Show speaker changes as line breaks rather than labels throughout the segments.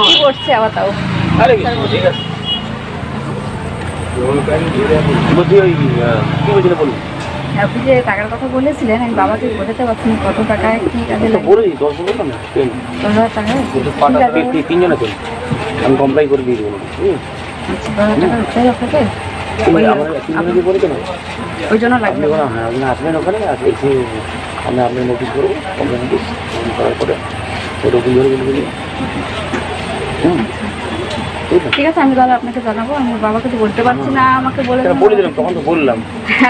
কি করছে আবার তাও?
আরে ঠিক আছে।
আপনি যে টাকার কথা বলেছিলেন আমি বাবাকে বোঝাতে পারছি কত টাকায় কি কাজে লাগে।
দশ
হাজার টাকা?
তিনজন আছে আমি কমপ্লাই করে দিয়ে দেবো
আচ্ছা টাকা ওই- জন্য লাগবে
হ্যাঁ আপনি আসবেন ওখানে এসে আমি আপনার নোটিশ করব কমপ্লেন করার পরে। ধরে বলে ঠিক আছে
আমি তাহলে আপনাকে জানাব আমি বাবাকে তো বলতে পারছি না আমাকে বলে
বলে দিলাম তখন তো বললাম।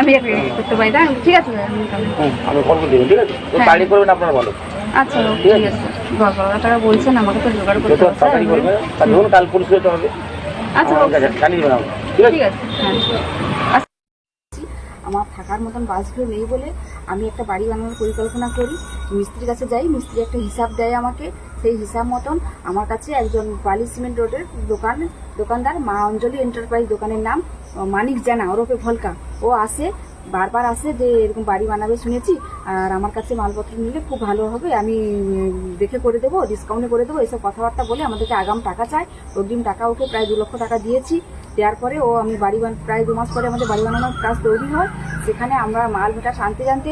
আমি করতে পারি না ঠিক আছে আমি
কল করে দেবেন ঠিক আছে?
হ্যাঁ।
তাড়ি করবেন আপনার ভালো।
আচ্ছা ঠিক আছে? দশ বারো টাকা বলছেন আমাকে তো জোগাড় করতে হবে।
কাল হতে হবে।
আচ্ছা
ঠিক আছে
হ্যাঁ। আমার থাকার মতন বাসগুলো নেই বলে আমি একটা বাড়ি বানানোর পরিকল্পনা করি। মিস্ত্রির কাছে যাই, মিস্ত্রি একটা হিসাব দেয় আমাকে। সেই হিসাব মতন আমার কাছে একজন বালি সিমেন্ট রোডের দোকান, দোকানদার, মা অঞ্জলি এন্টারপ্রাইজ দোকানের নাম মানিক জানা, ওরফে ভলকা। ও আসে, বারবার আসে যে এরকম বাড়ি বানাবে শুনেছি, আর আমার কাছে মালপত্র নিলে খুব ভালো হবে, আমি দেখে করে দেবো ডিসকাউন্টে করে দেবো, এসব কথাবার্তা বলে আমাদেরকে আগাম টাকা চায়। অগ্রিম টাকা ওকে প্রায় দু লক্ষ টাকা দিয়েছি। দেওয়ার পরে ও আমি বাড়ি বান প্রায় দু মাস পরে আমাদের বাড়ি বানানোর কাজ তৈরি হয় সেখানে আমরা মাল ভেটা শান্তি জানতে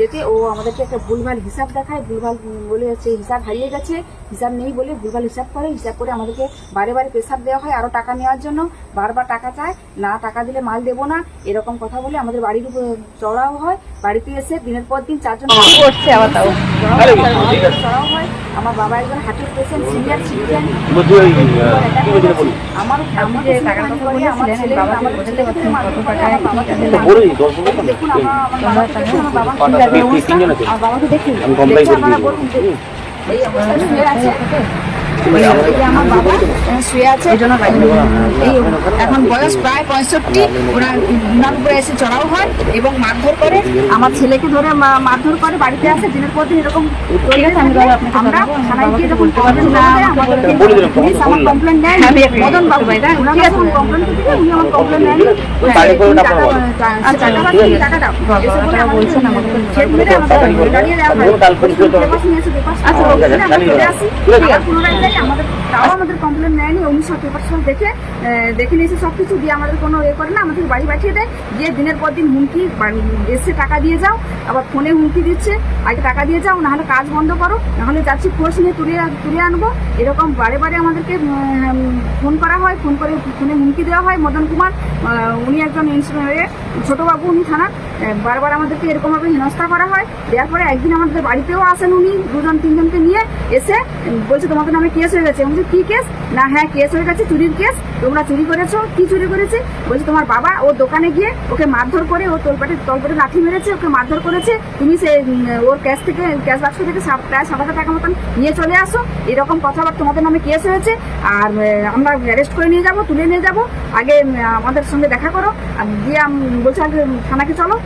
যেতে ও আমাদেরকে একটা ভুলভাল হিসাব দেখায় ভুলভাল বলে সেই হিসাব হারিয়ে গেছে হিসাব নেই বলে ভুলভাল হিসাব করে হিসাব করে আমাদেরকে বারে বারে প্রেসার দেওয়া হয় আরও টাকা নেওয়ার জন্য বারবার টাকা চায় না টাকা দিলে মাল দেবো না এরকম কথা বলে আমাদের বাড়ির উপর চড়াও হয় বাড়িতে এসে দিনের পর দিন চারজন। চড়াও হয় আমার বাবা একজন হার্টের পেশেন্ট সিনিয়র সিটিজেন।
আমার
আমার আমি যে টাকার কথা আমার আমি বাবাকে বোঝাতে পারছি কত টাকায় কি কাজে
তো
লাগে
বলে দিই দশ বললাম না
দেখুন আমার আমার বাবাকে দেখুন আমার বাবা
আছে।
আমার বাবাকে দেখুন। এই অবস্থা শুয়ে আছে। এই যে আমার বাবা শুয়ে আছে। এই এখন বয়স প্রায় পঁয়ষট্টি। ওরা উনার উপরে এসে চড়াও হয় এবং মারধর করে। আমার ছেলেকে ধরে মা- মারধর করে বাড়িতে আসে। দিনের পর দিন এরকম আপনাকে আমরা থানায় গিয়ে যখন পুলিশ কমপ্লেন মদন বাবু উনি আমার নেন
আপনার ভালো।
আচ্ছা টাকা পাচ্ছি দাও এসে বলে আমাকে। দাঁড়িয়ে দেওয়া হয়
আচ্ছা,
চলে আসি। পুনরায় যাই। আমাদের তাও আমাদের কমপ্লেন নেয়নি। উনিশশো পেপার সব দেখে দেখে নিয়েছে সব কিছু দিয়ে আমাদের কোনো ইয়ে করে না। আমাদের বাড়ি পাঠিয়ে দেয়। গিয়ে দিনের পর দিন হুমকি এসে টাকা দিয়ে যাও। আবার ফোনে হুমকি দিচ্ছে। আগে টাকা দিয়ে যাও নাহলে কাজ বন্ধ করো। নাহলে যাচ্ছি খোঁজ নিয়ে তুলে তুলে আনব। এরকম বারে বারে আমাদেরকে ফোন করা হয় ফোন করে ফোনে হুমকি দেওয়া হয়। মদন কুমার উনি একজন ছোটবাবু উনি থানার বারবার আমাদেরকে এরকমভাবে হেনস্থা করা হয়। দেওয়ার পরে একদিন আমাদের বাড়িতেও আসেন উনি দুজন তিনজনকে নিয়ে এসে বলছে তোমাদের নামে কেস হয়ে গেছে। বলছে কী কেস? না হ্যাঁ কেস হয়ে গেছে চুরির কেস। তোমরা চুরি করেছ? কি চুরি করেছে? বলছে তোমার বাবা ওর দোকানে গিয়ে ওকে মারধর করে ও তোলপাটে তলপেটে লাঠি মেরেছে ওকে মারধর করেছে। তুমি সে উম, ওর ক্যাশ থেকে ক্যাশ বাক্স থেকে প্রায় সাত হাজার টাকা মতন নিয়ে চলে আসো, এরকম কথাবার্তা তোমাদের নামে কেস হয়েছে, আর আমরা অ্যারেস্ট করে নিয়ে যাব, তুলে নিয়ে যাব, আগে আমাদের সঙ্গে দেখা করো দিয়ে বলছে আগে থানাকে চলো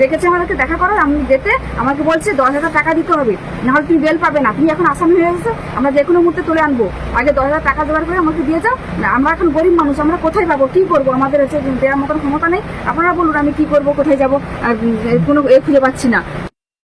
দেখেছে আমাদেরকে, দেখা করো, আমি যেতে, আমাকে বলছে দশ হাজার টাকা দিতে হবে, নাহলে তুমি বেল পাবে না, তুমি এখন আসামি হয়ে গেছো আমরা যে কোনো মুহূর্তে তুলে আনব, আগে দশ হাজার টাকা জোগাড় করে আমাকে দিয়ে যাও আমরা এখন গরিব মানুষ, আমরা কোথায় পাবো, কি করব, আমাদের হচ্ছে দেওয়ার মতন ক্ষমতা নেই, আপনারা বলুন আমি কি করব, কোথায় যাব, আর কোনো এ খুঁজে পাচ্ছি না।